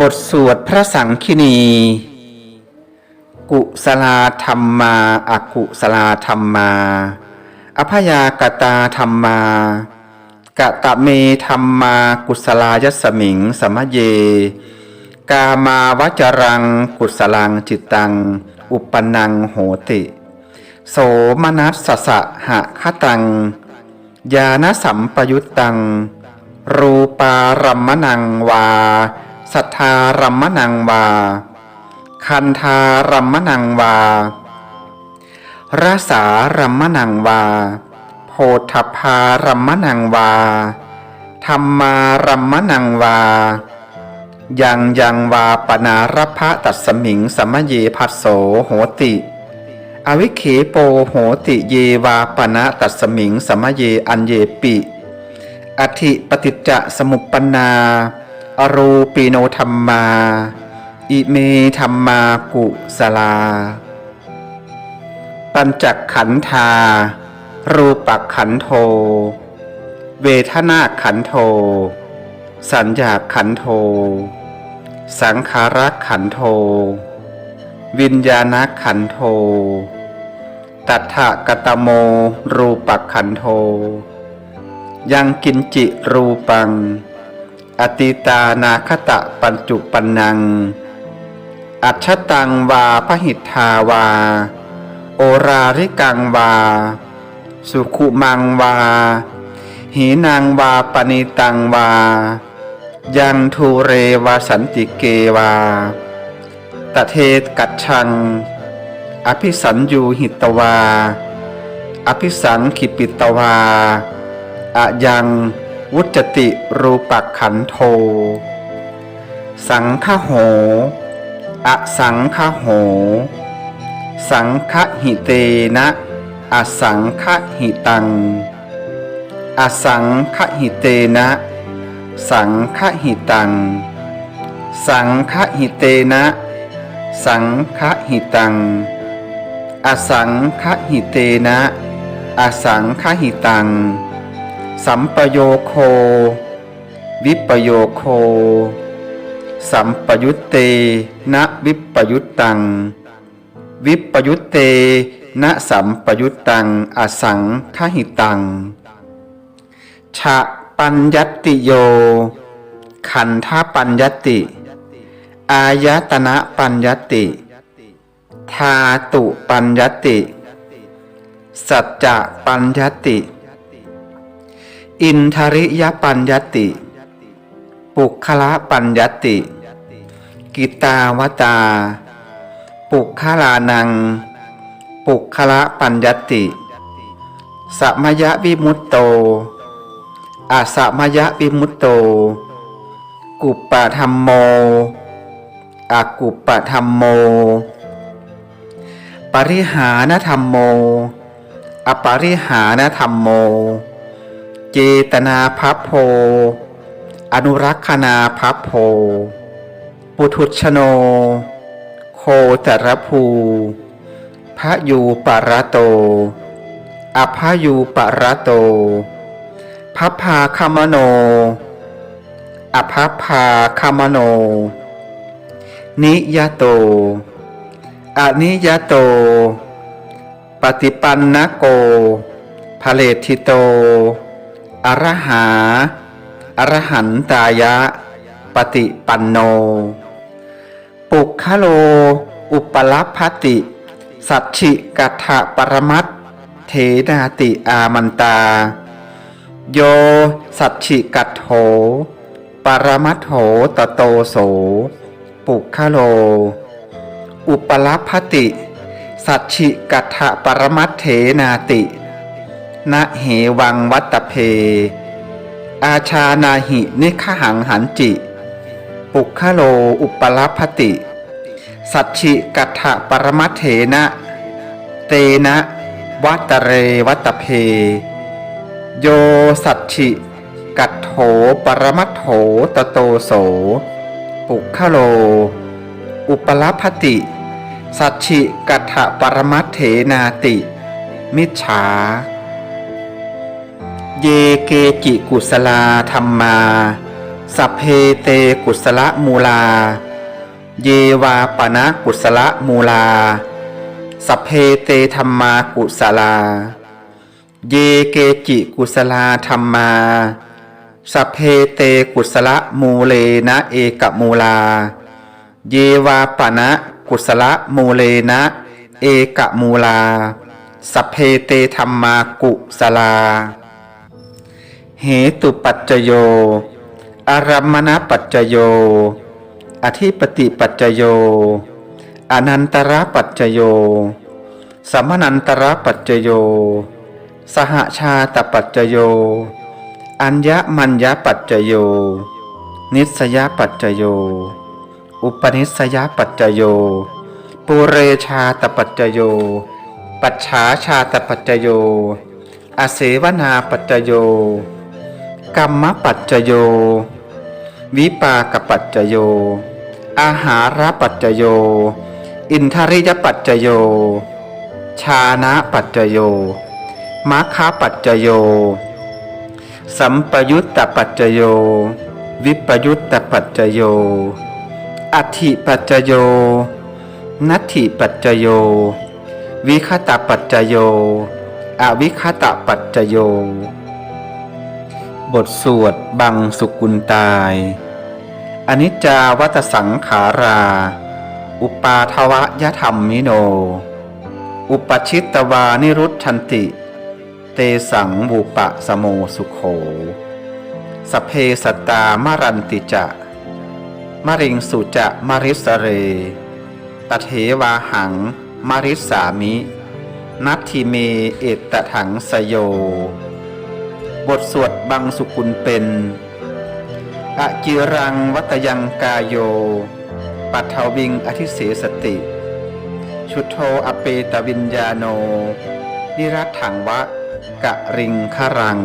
บทสวดพระสังคินี กุสลาธรรมาอากุสลาธรรมา อภยากตาธรรมากะตะเมธรรมากุศลายสมิงสมะเย กามาวจรังกุศลังจิตตัง อุปนังโหติ โสมนัสสสะหะคตังญาณสัมปยุตตัง รูปารัมมนังวา สัทธารัมมนังวา คันธารัมมนังวา รสารัมมนังวา โพธพารัมมนังวา ธรรมารัมมนังวา ยังยังวาปนารพะตัสสมิงสมเยพัสโสโหติ อวิเคโปโหติเยวาปนะตัสสมิงสมเยอันเยปิอธิปฏิจจสมุปปนา อรูปีโนธรรมา อิเมธรรมากุสลา ปัญจขันธา รูปขันโท เวทนาขันโท สัญญาขันโท สังขารขันโท วิญญาณขันโท ตัทธกตโม รูปขันโท ยังกินจิรูปัง อติตานาคตะปัญจุปันนัง อัจฉตังวาพหิทธาวา โอราริกังวา สุขุมังวา หีนางวาปณิตังวา ยังทูเรวาสันติเกวา ตะเทกัจฉัง อภิสัญยูหิตวา อภิสังขิปิตวาอะยัง วุจติรูปักขันโท สังฆโห อสังฆโห สังฆหิเตนะ อสังฆหิตัง อสังฆหิเตนะ สังฆหิตัง สังฆหิเตนะ สังฆหิตัง อสังฆหิเตนะ อสังฆหิตัง สัมปโยโค วิปโยโค สัมปยุตเตนะวิปยุตตัง วิปยุตเตนะสัมปยุตตัง อสังฆหิตังชะปัญญติโย ขันธปัญญติ อายตนะปัญญติธาตุปัญญติ สัจจะปัญญตติ อินทริยปัญญตติปุคละปัญญตติ กิตาวตา ปุคลานัง ปุคละปัญญตติสัมยวิมุตโตอาสัมยวิมุตโต กุปปะธรรมโมอากุปปะธรรมโม ปริหานธรรมโม อปริหานธรรมโม เจตนาพัพโพ อนุรักษนาพัพโพ ปุถุชโน โคตรภู พระยูปรโต อภายูปรโตพัพพาคามโน อภัพพาคามโน นิยโต อนิยโต ปฏิปันนโกภเลทิโต อรหา อรหันตายะ ปฏิปันโน ปุคโล อุปลัพพติ สัจฉิกัตถะปรมัตถเถนาติอามันตา โยสัจฉิกัตโถ ปรมัตโถตโตโส ปุคโล อุปลัพพติ สัจฉิกัตถะปรมัตเถนาติ นะเหวังวัตเพ อาชานาหินิขหังหันจิ ปุคโลอุปลพติ สัจฉิกัตถะปรมัตเถนะ เตนะวัตเรวัตเพ โยสัจฉิกัตโถปรมัตโถตโตโส ปุคโล อุปลพติ สัจฉิกัตถะปรมัตเถนาติ มิจฉา เยเกจิกุสลาธรรมา สัพเพเตกุศลมูลา เยวาปนะกุศลมูลา สัพเพเตธรรมากุศลา เยเกจิกุศลาธรรมา สัพเพเตกุศลมูเลนะเอกมูลา เยวาปนะกุศลมูเลนะเอกมูลา สัพเพเตธรรมากุศลา เหตุปัจจโย อารัมมณปัจจโย อธิปติปัจจโย อนันตระปัจจโย สัมนันตระปัจจโย สหชาตปัจจโย อัญญมัญญปัจจโย นิสยปัจจโย อุปนิสยปัจจโย ปุเรชาตปัจจโย ปัจฉาชาตปัจจโยอาเสวนาปัจจโย กรรมปัจจโย วิปากปัจจโย อาหารปัจจโย อินทริยปัจจโย ชานะปัจจโยมัคคปัจจโย สัมปยุตตปัจจโย วิปยุตตปัจจโยอัตถิปัจจโย นัตถิปัจจโย วิคตปัจจโย อวิคตปัจจโย บทสวดบังสุกุลตาย อนิจจาวัตสังขารา อุปาทวะยธรรมมิโน อุปชิตตวานิรุตชันติ เตสังบุปะสโมสุโข สเพสตตามรันติจะมะริงสุจะมริสเร ตเทวาหังมริสามิ นัตถิเมเอตตถังสโย บทสวดบังสุกุลเป็นอะจิรังวัตยังกาโย ปัทวิงอธิเสสติ ชุดโทอเปตวิญญาโนนิรัตถังวะกะริงครัง